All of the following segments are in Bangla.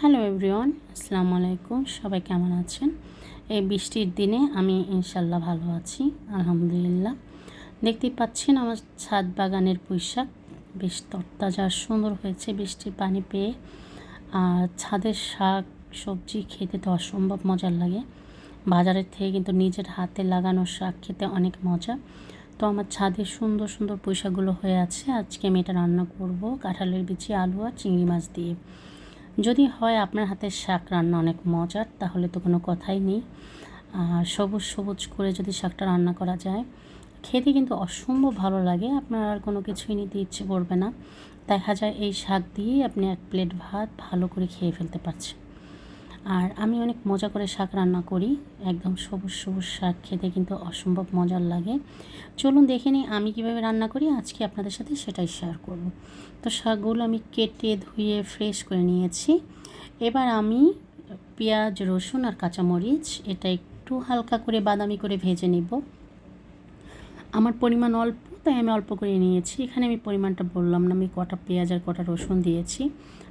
হ্যালো এভরিওয়ান আসসালামু আলাইকুম সবাই কেমন আছেন? এই বৃষ্টির দিনে আমি ইনশাল্লাহ ভালো আছি, আলহামদুলিল্লাহ। দেখতেই পাচ্ছেন আমার ছাদ বাগানের পুঁইশাক বেশ তরতাজা, সুন্দর হয়েছে বৃষ্টির পানি পেয়ে। আর ছাদের শাক, সবজি খেতে তো অসম্ভব মজার লাগে। বাজারের থেকে কিন্তু নিজের হাতে লাগানো শাক খেতে অনেক মজা। তো আমার ছাদে সুন্দর সুন্দর পুঁইশাকগুলো হয়ে আছে। আজকে আমি এটা রান্না করব কাঁঠালের বিচি, আলু আর চিংড়ি মাছ দিয়ে। যদি হয় আপনার হাতের শাক রান্না অনেক মজার, তাহলে তো কোনো কথাই নেই। সবুজ সবুজ করে যদি শাকটা রান্না করা যায়, খেতে কিন্তু অসম্ভব ভালো লাগে, আপনার আর কোনো কিছুই নিতে ইচ্ছে করবে না। দেখা যায় এই শাক দিয়েই আপনি এক প্লেট ভাত ভালো করে খেয়ে ফেলতে পারছেন। আর আমি অনেক মজা করে শাক রান্না করি, একদম সবুজ সবুজ শাক খেতে কিন্তু অসম্ভব মজার লাগে। চলুন দেখে নিই আমি কীভাবে রান্না করি, আজকে আপনাদের সাথে সেটাই শেয়ার করব। তো শাকগুলো আমি কেটে ধুয়ে ফ্রেশ করে নিয়েছি। এবার আমি পেঁয়াজ, রসুন আর কাঁচামরিচ, এটা একটু হালকা করে বাদামি করে ভেজে নিব। আমার পরিমাণ অল্প তাই আমি অল্প করে নিয়েছি। এখানে আমি পরিমাণটা বললাম না, আমি কটা পেঁয়াজ আর কটা রসুন দিয়েছি।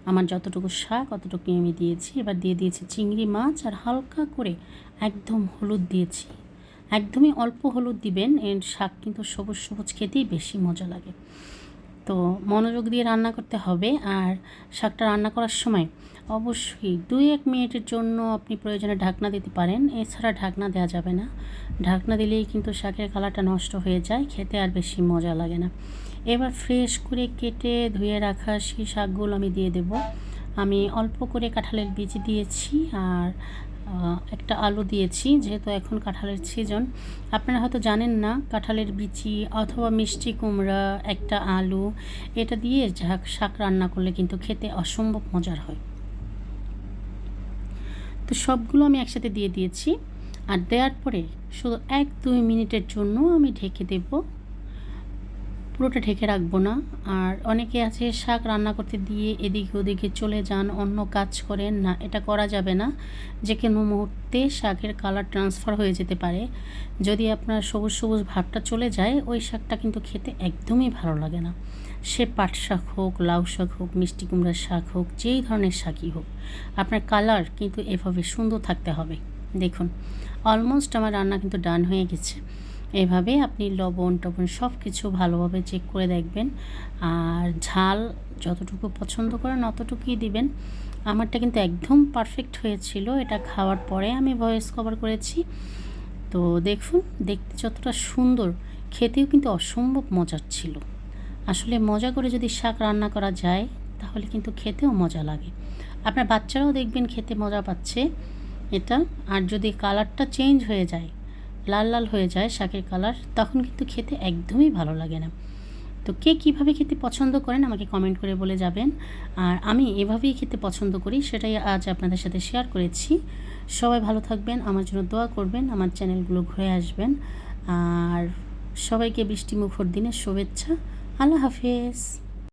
আমার যতটুকু শাক অতটুকুই আমি দিয়েছি। এবার দিয়ে দিয়েছি চিংড়ি মাছ আর হালকা করে একদম হলুদ দিয়েছি। একদমই অল্প হলুদ দিবেন, এর শাক কিন্তু সবুজ সবুজ খেতেই বেশি মজা লাগে। তো মনোযোগ দিয়ে রান্না করতে হবে আর শাকটা রান্না করার সময় অবশ্যই দুই এক মিনিটের জন্য আপনি প্রয়োজনে ঢাকনা দিতে পারেন। এছাড়া ঢাকনা দেওয়া যাবে না। ঢাকনা দিলেই কিন্তু শাকের কালারটা নষ্ট হয়ে যায়, খেতে আর বেশি মজা লাগে না। এবার ফ্রেশ করে কেটে ধুয়ে রাখা সেই শাকগুলো আমি দিয়ে দেব। আমি অল্প করে কাঁঠালের বীজ দিয়েছি আর একটা আলু দিয়েছি, যেহেতু এখন কাঁঠালের সিজন আপনারা হয়তো জানেন না, কাঁঠালের বিচি অথবা মিষ্টি কুমড়া, একটা আলু, এটা দিয়ে ঝাঁক শাক রান্না করলে কিন্তু খেতে অসম্ভব মজার হয়। তো সবগুলো আমি একসাথে দিয়ে দিয়েছি, আর দেওয়ার পরে শুধু এক দুই মিনিটের জন্য আমি ঢেকে দেব পুরোটা ঢেকে রাখব না। আর অনেকে আছে শাক রান্না করতে দিয়ে এদিকে ওদিকে চলে যান, অন্য কাজ করেন না, এটা করা যাবে না। যে কোনো মুহূর্তে শাকের কালার ট্রান্সফার হয়ে যেতে পারে। যদি আপনার সবুজ সবুজ ভাবটা চলে যায়, ওই শাকটা কিন্তু খেতে একদমই ভালো লাগে না। সে পাট শাক হোক, লাউ শাক হোক, মিষ্টি কুমড়ার শাক হোক, যেই ধরনের শাকই হোক, আপনার কালার কিন্তু এভাবে সুন্দর থাকতে হবে। দেখুন অলমোস্ট আমার রান্না কিন্তু ডান হয়ে গেছে। এভাবে আপনি লবণ টবণ সব কিছু ভালোভাবে চেক করে দেখবেন। আর ঝাল যতটুকু পছন্দ করেন অতটুকুই দিবেন। আমারটা কিন্তু একদম পারফেক্ট হয়েছিল। এটা খাওয়ার পরে আমি ভয়েস কভার করেছি। তো দেখুন, দেখতে যতটা সুন্দর, খেতেও কিন্তু অসম্ভব মজার ছিল। আসলে মজা করে যদি শাক রান্না করা যায়, তাহলে কিন্তু খেতেও মজা লাগে। আপনার বাচ্চারাও দেখবেন খেতে মজা পাচ্ছে। এটা, আর যদি কালারটা চেঞ্জ হয়ে যায় লাল লাল হয়ে যায় শাকের কালার, তখন কিন্তু খেতে একদমই ভালো লাগে না। তো কে কীভাবে খেতে পছন্দ করেন আমাকে কমেন্ট করে বলে যাবেন। আর আমি এভাবেই খেতে পছন্দ করি, সেটাই আজ আপনাদের সাথে শেয়ার করেছি। সবাই ভালো থাকবেন, আমার জন্য দোয়া করবেন, আমার চ্যানেলগুলো ঘুরে আসবেন। আর সবাইকে বৃষ্টি মুখর দিনের শুভেচ্ছা, আল্লাহ হাফেজ।